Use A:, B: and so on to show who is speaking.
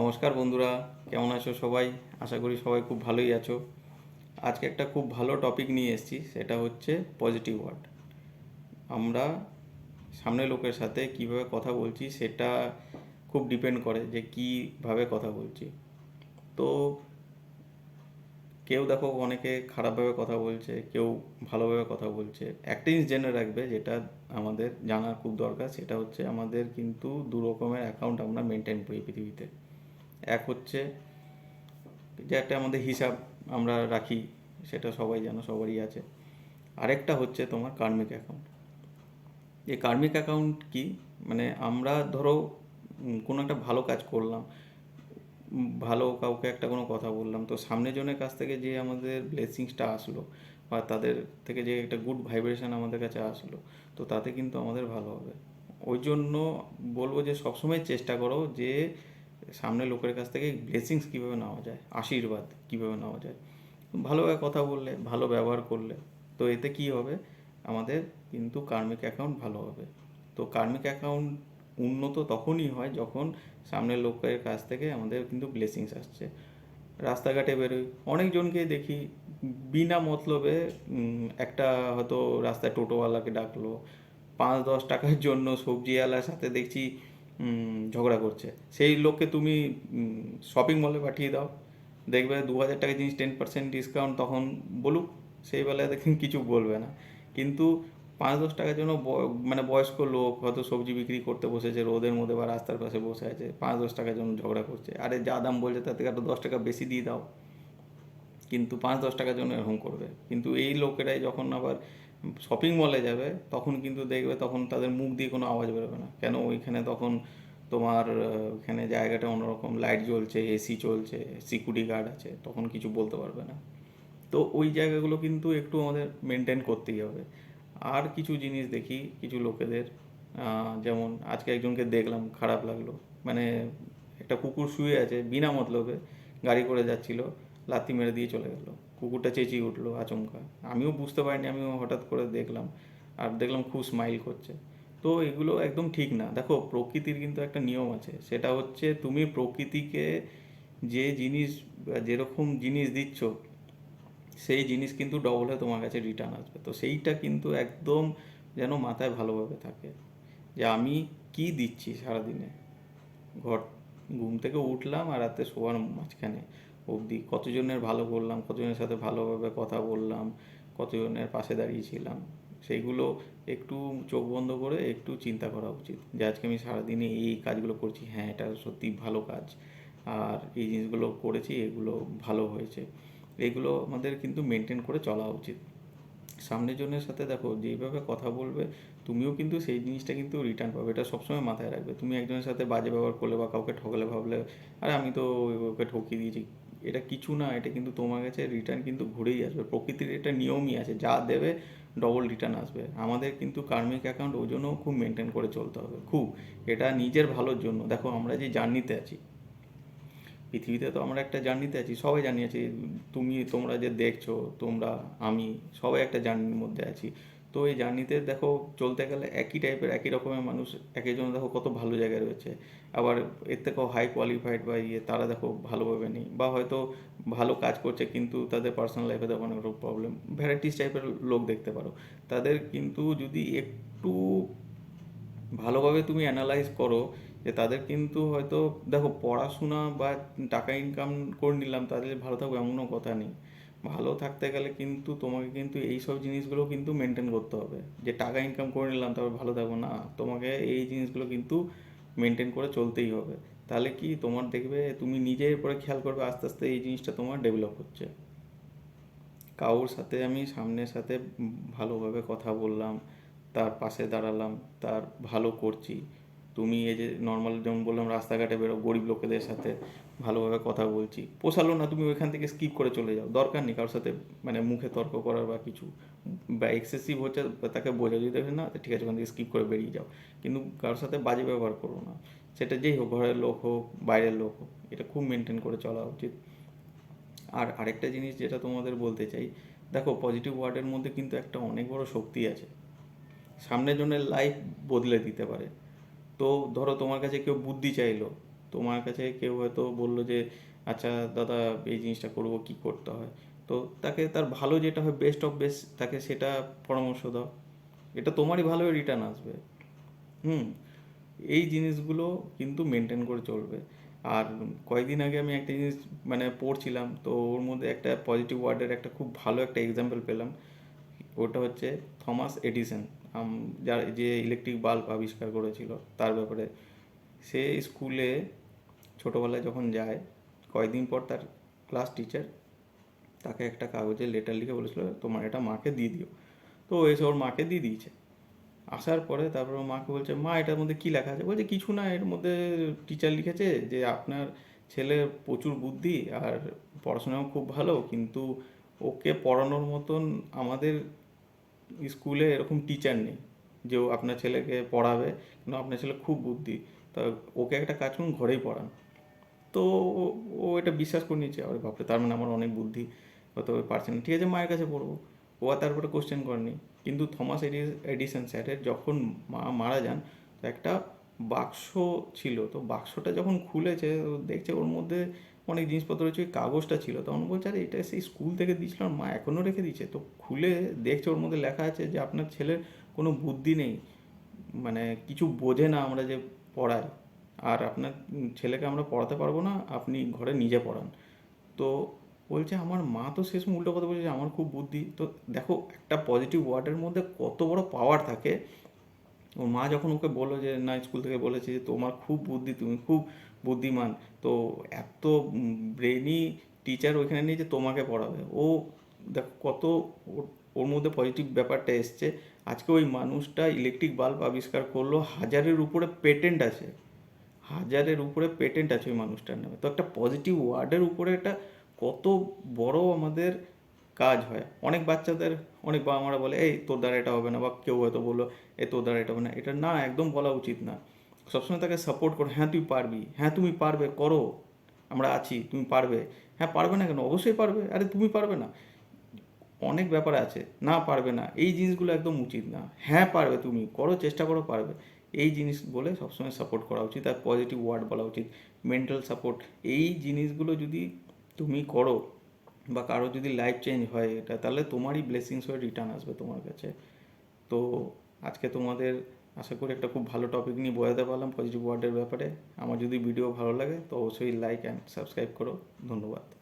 A: নমস্কার বন্ধুরা, কেমন আছো সবাই? আশা করি সবাই খুব ভালোই আছো। আজকে একটা খুব ভালো টপিক নিয়ে এসেছি, সেটা হচ্ছে পজিটিভ ওয়ার্ড আমরা সামনে লোকের সাথে কীভাবে কথা বলছি, সেটা খুব ডিপেন্ড করে যে কীভাবে কথা বলছি। তো কেউ দেখো অনেকে খারাপভাবে কথা বলছে, কেউ ভালোভাবে কথা বলছে। একটা জিনিস জেনে রাখবে, যেটা আমাদের জানা খুব দরকার, সেটা হচ্ছে আমাদের কিন্তু দু রকমের অ্যাকাউন্ট আমরা মেনটেন করি পৃথিবীতে। এক হচ্ছে যে একটা আমাদের হিসাব আমরা রাখি, সেটা সবাই জানো সবারই আছে। আরেকটা হচ্ছে তোমার কার্মিক অ্যাকাউন্ট এই কার্মিক অ্যাকাউন্ট কি? মানে আমরা ধরো কোনো একটা ভালো কাজ করলাম, ভালো কাউকে একটা কোনো কথা বললাম, তো সামনের জনের কাছ থেকে যে আমাদের ব্লেসিংসটা আসলো বা তাদের থেকে যে একটা গুড ভাইব্রেশন আমাদের কাছে আসলো, তো তাতে কিন্তু আমাদের ভালো হবে। ওই জন্য বলব যে সবসময় চেষ্টা করো যে সামনে লোকের কাছ থেকে ব্লেসিংস কীভাবে নেওয়া যায়, আশীর্বাদ কীভাবে নেওয়া যায়? ভালোভাবে কথা বললে, ভালো ব্যবহার করলে, তো এতে কি হবে? আমাদের কিন্তু কার্মিক অ্যাকাউন্ট ভালো হবে। তো কার্মিক অ্যাকাউন্ট উন্নত তখনই হয় যখন সামনের লোকের কাছ থেকে আমাদের কিন্তু ব্লেসিংস আসছে। রাস্তাঘাটে বেরোই, অনেকজনকেই দেখি, বিনা মতলবে একটা হয়তো রাস্তায় টোটোওয়ালাকে ডাকলো, পাঁচ দশ টাকার জন্য সবজিওয়ালার সাথে দেখছি ঝগড়া করছে। সেই লোককে তুমি শপিং মলে পাঠিয়ে দাও। দেখবে দু হাজার টাকা জিনিস টেন পার্সেন্ট ডিসকাউন্ট তখন বলুক, সেই বেলায় দেখেন কিছু বলবে না। কিন্তু পাঁচ দশ টাকার জন্য মানে বয়স্ক লোক হয়তো সবজি বিক্রি করতে বসেছে, রোদের মধ্যে বা রাস্তার পাশে বসে আছে, পাঁচ দশ টাকার জন্য ঝগড়া করছে। আরে যা দাম বলছে তার থেকে আরও দশ টাকা বেশি দিয়ে দাও। কিন্তু পাঁচ দশ টাকার জন্য এরকম করবে। কিন্তু এই লোকেরাই যখন আবার শপিং মলে যাবে তখন কিন্তু দেখবে তখন তাদের মুখ দিয়ে কোনো আওয়াজ বেরোবে না। কেন ওইখানে তখন তোমার আহ, ওইখানে জায়গাটা অন্যরকম লাইট জ্বলছে এসি চলছে সিকিউরিটি গার্ড আছে তখন কিছু বলতে পারবে না। তো ওই জায়গাগুলো কিন্তু একটু আমাদের মেনটেন করতেই হবে। আর কিছু জিনিস দেখি কিছু লোকেদের যেমন আজকে একজনকে দেখলাম খারাপ লাগল। মানে একটা কুকুর শুয়ে আছে বিনা মতলবে গাড়ি করে যাচ্ছিল লাথি মেরে দিয়ে চলে গেল। কুকুরটা চেঁচিয়ে উঠল আচমকা। আমিও বুঝতে পারিনি, আমিও হঠাৎ করে দেখলাম আর দেখলাম খুব স্মাইল করছে। তো এগুলো একদম ঠিক না। দেখো, প্রকৃতির কিন্তু একটা নিয়ম আছে। সেটা হচ্ছে তুমি প্রকৃতিকে যে জিনিস, যেরকম জিনিস দিচ্ছ, সেই জিনিস কিন্তু ডবল হয়ে তোমার কাছে রিটার্ন আসবে। তো সেইটা কিন্তু একদম যেন মাথায় ভালোভাবে থাকে যে আমি কি দিচ্ছি সারাদিনে। ঘর, ঘুম থেকে উঠলাম আর রাতে শোয়ার মাঝখানে। অবধি কতজনের ভালো করলাম কতজনের সাথে ভালোভাবে কথা বললাম, কতজনের পাশে দাঁড়িয়েছিলাম সেইগুলো একটু চোখ বন্ধ করে একটু চিন্তা করা উচিত যে আজকে আমি সারাদিনে এই কাজগুলো করছি হ্যাঁ এটা সত্যি ভালো কাজ আর এই জিনিসগুলো করেছি, এগুলো ভালো হয়েছে। এগুলো আমাদের কিন্তু মেনটেন করে চলা উচিত। সামনের জনের সাথে দেখো যেইভাবে কথা বলবে, তুমিও কিন্তু সেই জিনিসটা কিন্তু রিটার্ন পাবে, এটা সবসময় মাথায় রাখবে। তুমি একজনের সাথে বাজে ব্যবহার করলে বা কাউকে ঠকালে ভাবলে, আরে, আমি তো ওকে ঠকিয়ে দিয়েছি। এটা কিছু না, এটা কিন্তু তোমার কাছে রিটার্ন কিন্তু ঘুরেই আসবে। প্রকৃতির এটা নিয়মই আছে, যা দেবে ডবল রিটার্ন আসবে। আমাদের কিন্তু কার্মিক অ্যাকাউন্ট ওই জন্য খুব মেনটেন করে চলতে হবে, খুব। এটা নিজের ভালোর জন্য। দেখো, আমরা যে জার্নিতে আছি, পৃথিবীতে তো আমরা একটা জার্নিতে আছি, সবাই জানি আছি। তুমি, তোমরা যে দেখছ, তোমরা, আমি, সবাই একটা জার্নির মধ্যে আছি। তো এই জার্নিতে দেখো চলতে গেলে একই টাইপের একই রকমের মানুষ, এক একজন দেখো কত ভালো জায়গায় রয়েছে। আবার এর থেকেও হাই কোয়ালিফাইড বা ইয়ে তারা দেখো ভালোভাবে নেই। বা হয়তো ভালো কাজ করছে কিন্তু তাদের পার্সোনাল লাইফে দেখো অনেক রকম প্রবলেম ভ্যারাইটিস টাইপের লোক দেখতে পারো। তাদের কিন্তু যদি একটু ভালোভাবে তুমি অ্যানালাইজ করো যে তাদের কিন্তু হয়তো দেখো পড়াশোনা বা টাকা ইনকাম করে নিলাম, তাদের ভালো থাকবে এমনও কথা নেই। ভালো থাকতে গেলে কিন্তু তোমাকে কিন্তু এই সব জিনিসগুলো কিন্তু মেনটেন করতে হবে। যে টাকা ইনকাম করে নিলাম, তারপর ভালো থাকব। না, তোমাকে এই জিনিসগুলো কিন্তু মেনটেন করে চলতেই হবে। তাহলে কি তোমার দেখবে, তুমি নিজের পরে খেয়াল করবে আস্তে আস্তে এই জিনিসটা তোমার ডেভেলপ হচ্ছে। কারোর সাথে আমি সামনের সাথে ভালোভাবে কথা বললাম, তার পাশে দাঁড়ালাম, তার ভালো করছি। তুমি এই যে নর্মাল যেমন বললাম রাস্তাঘাটে বেরো, গরিব লোকেদের সাথে ভালোভাবে কথা বলছি, পোষালো না তুমি ওইখান থেকে স্কিপ করে চলে যাও, দরকার নেই কারোর সাথে মানে মুখে তর্ক করার বা কিছু, বা এক্সেসিভ হচ্ছে তাকে বোঝা যদি না ঠিক আছে ওখান থেকে স্কিপ করে বেরিয়ে যাও, কিন্তু কারোর সাথে বাজে ব্যবহার করো না, সেটা যেই হোক, ঘরের লোক হোক, বাইরের লোক হোক, এটা খুব মেনটেন করে চলা উচিত। আর আরেকটা জিনিস যেটা তোমাদের বলতে চাই, দেখো পজিটিভ ওয়ার্ডের মধ্যে কিন্তু একটা অনেক বড় শক্তি আছে, সামনের জনের লাইফ বদলে দিতে পারে তো ধরো তোমার কাছে কেউ বুদ্ধি চাইলো, তোমার কাছে কেউ হয়তো বলল যে আচ্ছা দাদা, এই জিনিসটা করব, কি করতে হয়? তো তাকে তার ভালো যেটা হয় বেস্ট অফ বেস্ট তাকে সেটা পরামর্শ দাও। এটা তোমারই ভালো রিটার্ন আসবে। হুম, এই জিনিসগুলো কিন্তু মেনটেন করে চলবে। আর কয়েকদিন আগে আমি একটা জিনিস মানে পড়ছিলাম, তো ওর মধ্যে একটা পজিটিভ ওয়ার্ডের একটা খুব ভালো একটা এক্সাম্পল পেলাম। ওটা হচ্ছে থমাস এডিসন যার যে ইলেকট্রিক বাল্ব আবিষ্কার করেছিল, তার ব্যাপারে। সে স্কুলে ছোটোবেলায় যখন যায়, কয়েকদিন পর তার ক্লাস টিচার তাকে একটা কাগজে লেটার লিখে বলেছিল, তোমার এটা মাকে দিয়ে দিও। তো ও এসে ওর মাকে দিয়ে দিয়েছে। আসার পরে তারপর মাকে বলছে, মা, এটার মধ্যে কী লেখা আছে? বলছে, কিছু না, এর মধ্যে টিচার লিখেছে যে, আপনার ছেলে প্রচুর বুদ্ধি আর পড়াশোনাও খুব ভালো, কিন্তু ওকে পড়ানোর মতন আমাদের স্কুলে এরকম টিচার নেই, যে ও আপনার ছেলেকে পড়াবে কিন্তু আপনার ছেলে খুব বুদ্ধি। তা ওকে একটা কাজ করুন ঘরেই পড়ান। তো ও- এটা বিশ্বাস করে নিয়েছে, আরে বাপরে, তার মানে আমার অনেক বুদ্ধি ওই পারছে না, ঠিক আছে, মায়ের কাছে পড়ব। ও আর তারপরে কোশ্চেন করেনি। কিন্তু থমাস এডি- এডিসন স্যারের যখন মা মারা যান একটা বাক্স ছিল। তো বাক্সটা যখন খুলেছে দেখছে ওর মধ্যে অনেক জিনিসপত্র রয়েছে, ওই কাগজটা ছিল। তখন বলছে, আরে, এটা সেই স্কুল থেকে দিয়েছিল আর মা এখনও রেখে দিয়েছে। তো খুলে দেখছে, ওর মধ্যে লেখা আছে যে, আপনার ছেলের কোনো বুদ্ধি নেই। মানে কিছু বোঝে না আমরা যে পড়াই আর আপনার ছেলেকে আমরা পড়াতে পারব না, আপনি ঘরে নিজে পড়ান। তো বলছে, আমার মা তো শেষ উল্টো কথা বলছে আমার খুব বুদ্ধি। তো দেখো, একটা পজিটিভ ওয়ার্ডের মধ্যে কত বড় পাওয়ার থাকে। ওর মা যখন ওকে বলল যে, না, স্কুল থেকে বলেছে যে, তোমার খুব বুদ্ধি, তুমি খুব বুদ্ধিমান। তো এত ব্রেনি টিচার ওইখানে নিয়ে যে তোমাকে পড়াবে। ও দেখো, কত ওর- মধ্যে পজিটিভ ব্যাপারটা এসছে। আজকে ওই মানুষটা ইলেকট্রিক বাল্ব আবিষ্কার করল, হাজারের উপরে পেটেন্ট আছে। হাজারের উপরে পেটেন্ট আছে ওই মানুষটার নামে। তো একটা পজিটিভ ওয়ার্ডের উপরে এটা কত বড় আমাদের কাজ হয়। অনেক বাচ্চাদের, অনেক বাবা মারা বলে, এই তোর দ্বারা এটা হবে না, বা কেউ হয়তো বলল এই তোর দ্বারা এটা হবে না। এটা না একদম বলা উচিত না। সবসময় তাকে সাপোর্ট করো হ্যাঁ তুই পারবি। হ্যাঁ তুমি পারবে, করো। আমরা আছি, তুমি পারবে। হ্যাঁ পারবে না কেন? অবশ্যই পারবে। আরে, তুমি পারবে না। অনেক ব্যাপার আছে, না পারবে না, এই জিনিসগুলো একদম উচিত না। হ্যাঁ পারবে তুমি, করো, চেষ্টা করো, পারবে। এই জিনিস বলে সবসময় সাপোর্ট করা উচিত, আর পজিটিভ ওয়ার্ড বলা উচিত। মেন্টাল সাপোর্ট এই জিনিসগুলো যদি তুমি করো বা কারও যদি লাইফ চেঞ্জ হয় এটা, তাহলে তোমারই ব্লেসিংস হয়ে রিটার্ন আসবে তোমার কাছে। তো আজকে তোমাদের আশা করি একটা খুব ভালো টপিক নিয়ে বোঝাতে পারলাম পজিটিভ ওয়ার্ডের ব্যাপারে। আমার যদি ভিডিও ভালো লাগে তো অবশ্যই লাইক অ্যান্ড সাবস্ক্রাইব করো। ধন্যবাদ।